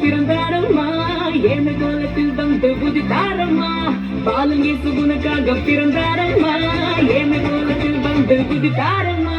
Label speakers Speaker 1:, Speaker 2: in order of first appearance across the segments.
Speaker 1: பிறந்தாரம்மா ஏழு கோலத்தில் வந்து புதித்தாரம்மா பாலும் இயேசு பிறந்தாரம்மா ஏழு கோலத்தில் வந்து புதித்தாரம்மா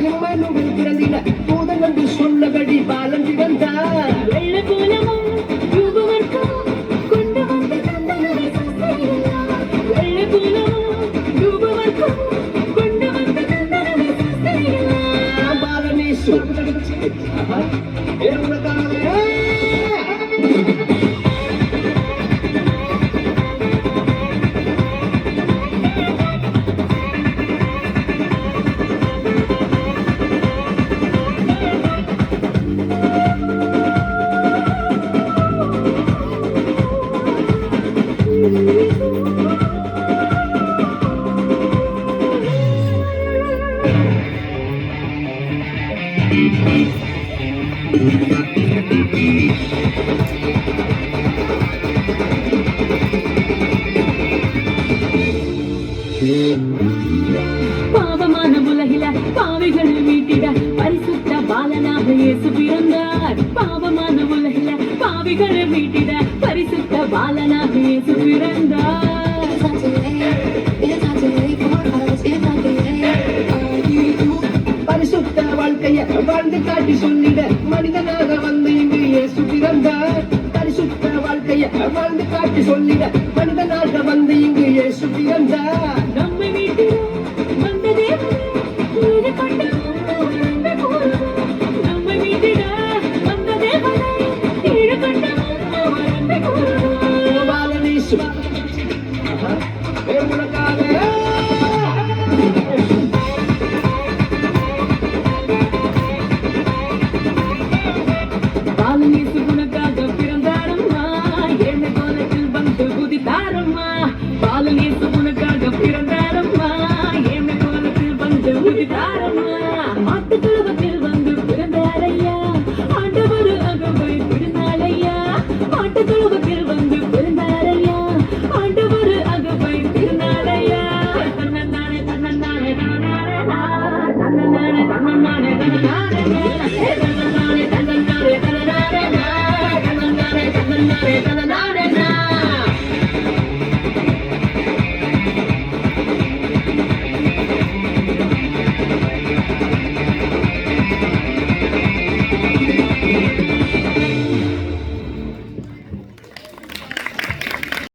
Speaker 2: ஐமனுவில் பிறந்திட தூதன் வந்து சொன்னபடி பாலன் திறந்தார்
Speaker 1: வெள்ள கோலமும் யூபவர்க்கும் கொண்டு வந்து தந்தனரை வெள்ள கோலமும் யூபவர்க்கும் கொண்டு வந்து தந்தனரை சஸ்தையெல்லாம்
Speaker 2: பாலனேசு உனக்காக
Speaker 1: பாவமான உலகில பாவைகள் வீட்டிட பரிசுத்த பாலனாக இயேசு பிறந்தார். பாவமான உலகில பாவிகள் வீட்டிட பரிசுத்த பாலனாக இயேசு பிறந்தார்.
Speaker 2: பரிசுத்த வாழ்க்கைய வாழ்ந்து காட்டி சொல்லிட மனிதனாக வந்து இங்கு இயேசு பிறந்தார். பரிசுத்த வாழ்க்கைய வாழ்ந்து காட்டி சொல்லிட மனிதனாக வந்து இங்கு இயேசு பிறந்தார். உனக்காக
Speaker 1: பாலும் Thank you.